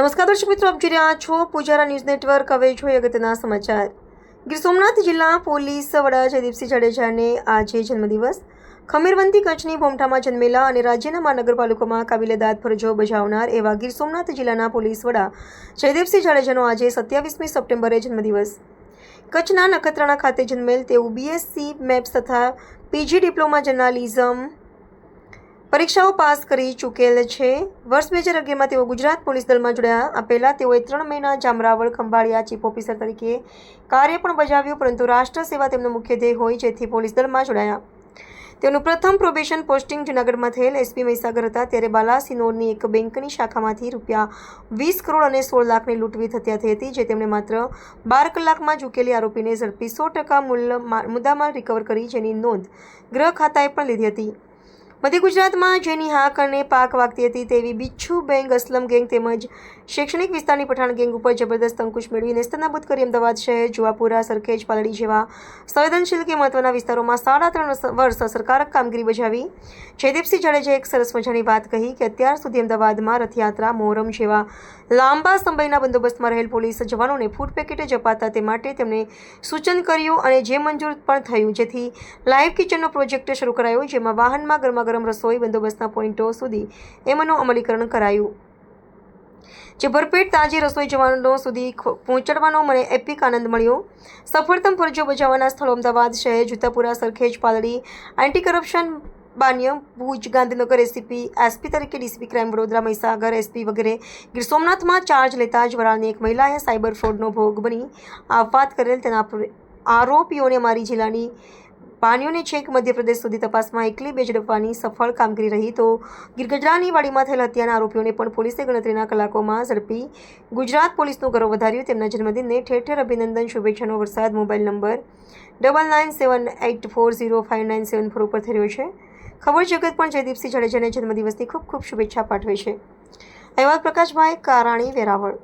નમસ્કાર દર્શક મિત્રો, આપ જોઈ રહ્યા છો પૂજારા ન્યૂઝ નેટવર્ક. હવે જોઈએ અગત્યના સમાચાર. ગીર સોમનાથ જિલ્લા પોલીસ વડા જયદીપસિંહ જાડેજાને આજે જન્મદિવસ. ખમીરવંતી કચ્છની ભોમઠામાં જન્મેલા અને રાજ્યના મહાનગરપાલિકામાં કાબિલેદાદ ફરજો બજાવનાર એવા ગીર સોમનાથ જિલ્લાના પોલીસ વડા જયદીપસિંહ જાડેજાનો આજે સત્યાવીસમી સપ્ટેમ્બરે જન્મદિવસ. કચ્છના નખત્રાણા ખાતે જન્મેલ તેવું બીએસસી મેપ્સ તથા પીજી ડિપ્લોમા જર્નાલિઝમ પરીક્ષાઓ પાસ કરી ચૂકેલ છે. વર્ષ બે હજાર અગિયારમાં તેઓ ગુજરાત પોલીસ દળમાં જોડાયા. આ પહેલાં તેઓએ ત્રણ મહિના જામરાવળ ખંભાળિયા ચીફ ઓફિસર તરીકે કાર્ય પણ બજાવ્યું, પરંતુ રાષ્ટ્ર સેવા તેમનો મુખ્ય ધ્યેય હોય જેથી પોલીસ દળમાં જોડાયા. તેઓનું પ્રથમ પ્રોબેશન પોસ્ટિંગ જૂનાગઢમાં થયેલ એસપી મહીસાગર હતા. ત્યારે બાલાસિનોરની એક બેંકની શાખામાંથી રૂપિયા વીસ કરોડ અને સોળ લાખની લૂંટવી હત્યા થઈ હતી, જે તેમણે માત્ર બાર કલાકમાં ઝૂકેલી આરોપીને ઝડપી સો ટકા મૂલ્ય મુદ્દામાં રિકવર કરી, જેની નોંધ ગૃહ ખાતાએ પણ લીધી હતી. મધ્ય ગુજરાતમાં જેની હાક અને પાક વાગતી હતી તેવી બિચ્છુ બેંગ અસલમ ગેંગ તેમજ શૈક્ષણિક વિસ્તારની પઠાણ ગેંગ ઉપર જબરદસ્ત અંકુશ મેળવી નેસ્તનાબૂદ કરી અમદાવાદ શહેર જુવાપુરા સરખેજ, પાલડી જેવા સંવેદનશીલ કે મહત્વના વિસ્તારોમાં સાડા ત્રણ વર્ષ- અસરકારક કામગીરી બજાવી. જયદીપસિંહ જાડેજાએ એક સરસ મજાની વાત કહી કે અત્યાર સુધી અમદાવાદમાં રથયાત્રા, મોહરમ જેવા લાંબા સમયના બંદોબસ્તમાં રહેલ પોલીસ જવાનોને ફૂડ પેકેટે જ અપાતા તે માટે તેમણે સૂચન કર્યું અને જે મંજૂર પણ થયું, જેથી લાઈવ કિચનનો પ્રોજેક્ટ શરૂ કરાયો, જેમાં વાહનમાં ગરમાગરમ રસોઈ બંદોબસ્તના પોઈન્ટો સુધી એમનું અમલીકરણ કરાયું. જે ભરપેટ તાજી રસોઈ જવાનો સુધી પહોંચાડવાનો મને એપિક આનંદ મળ્યો. સફળતમ ફરજો બજાવવાના સ્થળો અમદાવાદ શહેર, જુતાપુરા, સરખેજ પાલડી એન્ટી કરપ્શન બાન્ય ભુજ, ગાંધીનગર એસીપી એસપી તરીકે DCP crime Vadodara, Mahisagar SP વગેરે. ગીર સોમનાથમાં ચાર્જ લેતા જ વરાળની એક મહિલાએ સાયબર ફ્રોડનો ભોગ બની. આપવાત કરેલ તેના આરોપીઓને મારી જિલ્લાની પાણીઓને છેક મધ્યપ્રદેશ સુધી તપાસમાં એકલી બે ઝડપવાની સફળ કામગીરી રહી તો ગીરગજરાની વાડીમાં થયેલ હત્યાના આરોપીઓને પણ પોલીસે ગણતરીના કલાકોમાં ઝડપી ગુજરાત પોલીસનું ગૌરવ વધાર્યું. તેમના જન્મદિનને ઠેર ઠેર અભિનંદન, શુભેચ્છાનો વરસાદ. Mobile number double nine seven eight four zero five nine seven four ઉપર થઈ રહ્યો છે. ખબર જગત પણ જયદીપસિંહ જાડેજાને જન્મદિવસની ખૂબ ખૂબ શુભેચ્છા પાઠવે છે. અહેવાલ પ્રકાશભાઈ કારાણી વેરાવળ.